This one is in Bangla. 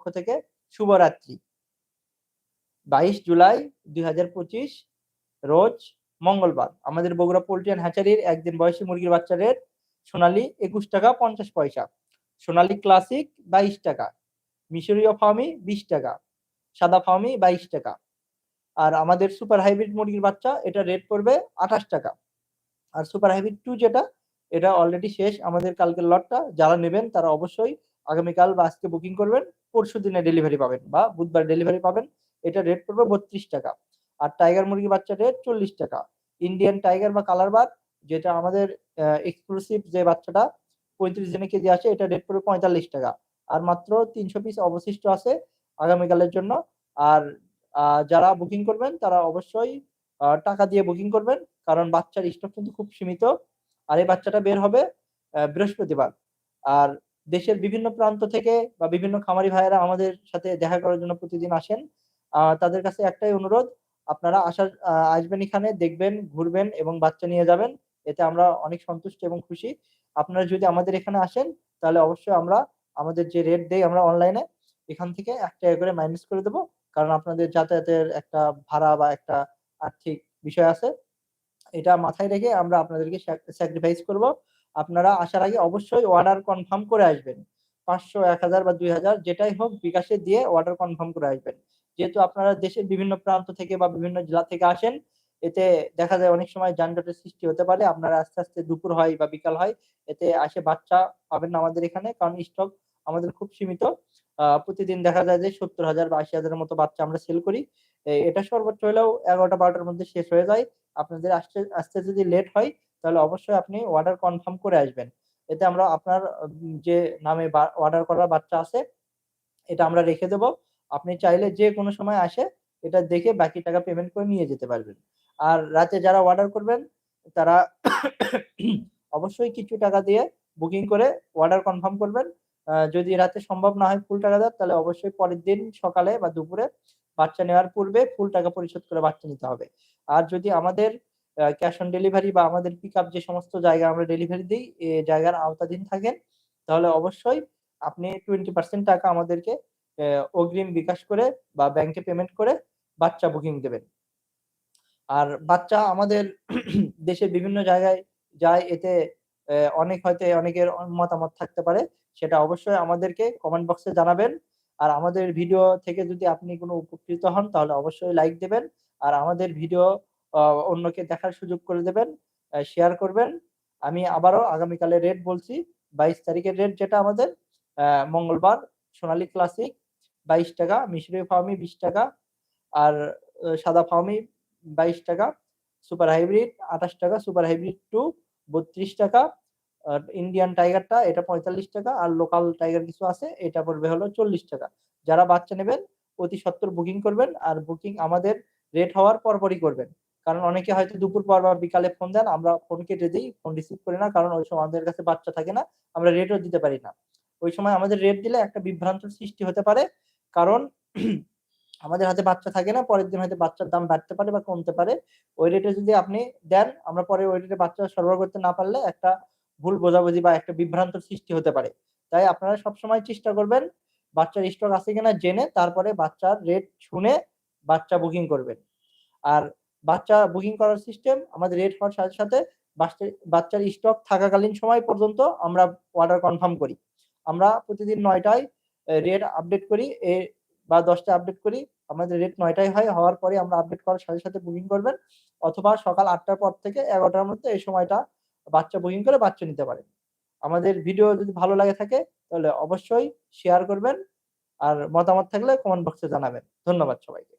পক্ষ থেকে শুভরাত্রি। বাইশ জুলাই দুই হাজার পঁচিশ, রোজ মঙ্গলবার। আমাদের বগুড়া পোল্ট্রি অ্যান্ড হ্যাচারির একদিন বয়সী মুরগির বাচ্চা রেট সোনালী একুশ টাকা পঞ্চাশ পয়সা, সোনালী ক্লাসিক বাইশ টাকা, মিশরীয় ফার্মি বিশ টাকা, সাদা ফার্মি বাইশ টাকা। আর আমাদের সুপার হাইব্রিড মুরগির বাচ্চা এটা রেট পড়বে আঠাশ টাকা। আর সুপার হাইব্রিড টু যেটা, এটা অলরেডি শেষ। আমাদের কালকের লটটা যারা নেবেন তারা অবশ্যই আগামীকাল বা আজকে বুকিং করবেন। পরশু দিনে ডেলিভারি পাবেন বা বুধবার ডেলিভারি পাবেন। এটা রেট পড়বে বত্রিশ টাকা। আর টাইগার মুরগি বাচ্চা রেট চল্লিশ টাকা। ইন্ডিয়ান টাইগার বা কালার বার যেটা আমাদের এক্সক্লুসিভ যে বাচ্চাটা, পঁয়ত্রিশ দিনে কেজি আছে এটা রেট পড়বে পঁয়তাল্লিশ টাকা। আর মাত্র তিনশো পিস অবশিষ্ট আছে আগামীকালের জন্য। আর যারা বুকিং করবেন, তারা অবশ্যই টাকা দিয়ে বুকিং করবেন। কারণ বাচ্চার স্টক কিন্তু খুব সীমিত। আর এই বাচ্চাটা বের হবে বৃহস্পতিবার। আর দেশের বিভিন্ন প্রান্ত থেকে বা বিভিন্ন খামারি ভাইয়েরা আমাদের সাথে দেখা করার জন্য প্রতিদিন আসেন। তাদের কাছে একটাই অনুরোধ, আপনারা আসার আসবেন এখানে, দেখবেন, ঘুরবেন এবং বাচ্চা নিয়ে যাবেন। এতে আমরা অনেক সন্তুষ্ট এবং খুশি। আপনারা যদি আমাদের এখানে আসেন, তাহলে অবশ্যই আমরা আমাদের যে রেট দেই আমরা অনলাইনে এখান থেকে এক টাকা করে মাইনাস করে দেবো। কারণ আপনাদের যাতায়াতের একটা ভাড়া বা একটা আর্থিক বিষয় আছে। এটা মাথায় রেখে আমরা আপনাদেরকে স্যাক্রিফাইস করব। আপনারা আসার আগে অবশ্যই অর্ডার কনফার্ম করে আসবেন। পাঁচশো, এক হাজার বা দুই হাজার, যেটাই হোক বিকাশে দিয়ে অর্ডার কনফার্ম করে আসবেন। যেহেতু আপনারা দেশের বিভিন্ন প্রান্ত থেকে বা বিভিন্ন জেলা থেকে আসেন, এতে দেখা যায় অনেক সময় যানজটের সৃষ্টি হতে পারে। আপনারা আস্তে আস্তে দুপুর হয় বা বিকাল হয়, এতে আসে বাচ্চা পাবেন না আমাদের এখানে, কারণ স্টক আমাদের খুব সীমিত। প্রতিদিন দেখা যায় যে সত্তর হাজার বা আশি হাজারের মতো বাচ্চা আমরা সেল করি। এটা সর্বোচ্চ হলেও এগারোটা বারোটার মধ্যে শেষ হয়ে যায়। আপনাদের আসতে আসতে যদি লেট হয়, তাহলে অবশ্যই আপনি অর্ডার কনফার্ম করে আসবেন। এতে আমরা আপনার যে নামে অর্ডার করা বাচ্চা আছে, এটা আমরা রেখে দেব। আপনি চাইলে যে কোনো সময় আসে, এটা দেখে বাকি টাকা পেমেন্ট করে নিয়ে যেতে পারবেন। আর রাতে যারা অর্ডার করবেন, তারা অবশ্যই কিছু টাকা দিয়ে বুকিং করে অর্ডার কনফার্ম করবেন। যদি রাতে সম্ভব না হয় ফুল টাকা দেন তাহলে অবশ্যই পরের দিন সকালে বা দুপুরে বাচ্চা নেওয়ার পূর্বে ফুল টাকা পরিশোধ করে বাচ্চা নিতে হবে। আর যদি আমাদের ক্যাশ অন ডেলিভারি বা আমাদের পিক আপ যে সমস্ত জায়গা আমরা ডেলিভারি দিই, এ জায়গার আওতাধীন থাকেন, তাহলে অবশ্যই আপনি টোয়েন্টি পার্সেন্ট টাকা আমাদেরকে অগ্রিম বিকাশ করে বা ব্যাংকে পেমেন্ট করে বাচ্চা বুকিং দেবেন। আর বাচ্চা আমাদের দেশের বিভিন্ন জায়গায় যায়, এতে অনেক হয়তো অনেকের মতামত থাকতে পারে। সেটা অবশ্যই আমাদেরকে কমেন্ট বক্সে জানাবেন। আর আমাদের ভিডিও থেকে যদি আপনি কোনো উপকৃত হন, তাহলে অবশ্যই লাইক দেবেন। আর আমাদের ভিডিও অন্যকে দেখার সুযোগ করে দেবেন শেয়ার করবেন। আমি আবারও আগামীকালে রেট বলছি, বাইশ তারিখের রেট যেটা আমাদের মঙ্গলবার, সোনালী ক্লাসিক বাইশ টাকা, মিশরি ফার্মি বিশ টাকা, আর সাদা ফার্মি বাইশ টাকা সুপার হাইব্রিড আঠাশ টাকা সুপার হাইব্রিড টু বত্রিশ টাকা ইন্ডিয়ান টাইগারটা এটা পঁয়তাল্লিশ টাকা আর লোকাল টাইগার কিছু আছে, এটা পড়বে হলো চল্লিশ টাকা। যারা বাচ্চা নেবেন, অতি সত্তর বুকিং করবেন আর বুকিং আমাদের রেট হওয়ার পরপরই করবেন। কারণ অনেকে হয়তো দুপুর পর বা বিকালে ফোন দেন, আমরা ফোন কেটে দিই ফোন রিসিভ করি না, কারণ ওই সময় আমাদের কাছে বাচ্চা থাকে না, আমরা রেটও দিতে পারি না। ওই সময় আমাদের রেট দিলে একটা বিভ্রান্ত সৃষ্টি হতে পারে, কারণ আমাদের হাতে বাচ্চা থাকে না, পরের দিন হয়তো বাচ্চার দাম বাড়তে পারে বা কমতে পারে। ওই রেটে যদি আপনি দেন, আমরা পরে ওই রেটে বাচ্চা সরবরাহ করতে না পারলে একটা ভুল বোঝাবুঝি বা একটা বিভ্রান্ত সৃষ্টি হতে পারে। তাই আপনারা সবসময় চেষ্টা করবেন বাচ্চার স্টক আছে কিনা জেনে তারপরে বাচ্চার রেট শুনে বাচ্চা বুকিং করবেন। আর বাচ্চা বুকিং করার সিস্টেম আমাদের রেট হওয়ার সাথে সাথে বাচ্চার স্টক থাকাকালীন সময় পর্যন্ত আমরা অর্ডার কনফার্ম করি। আমরা প্রতিদিন নয়টায় রেট আপডেট করি, এ, বা দশটা আপডেট করি। আমাদের রেট নয়টায় হয়, হওয়ার পরে আমরা আপডেট করার সাথে সাথে বুকিং করবেন। অথবা সকাল আটটার পর থেকে এগারোটার মধ্যে এই সময়টা বাচ্চা বুকিং করে বাচ্চা নিতে পারেন আমাদের ভিডিও যদি ভালো লাগে থাকে, তাহলে অবশ্যই শেয়ার করবেন আর মতামত থাকলে কমেন্ট বক্সে জানাবেন। ধন্যবাদ সবাইকে।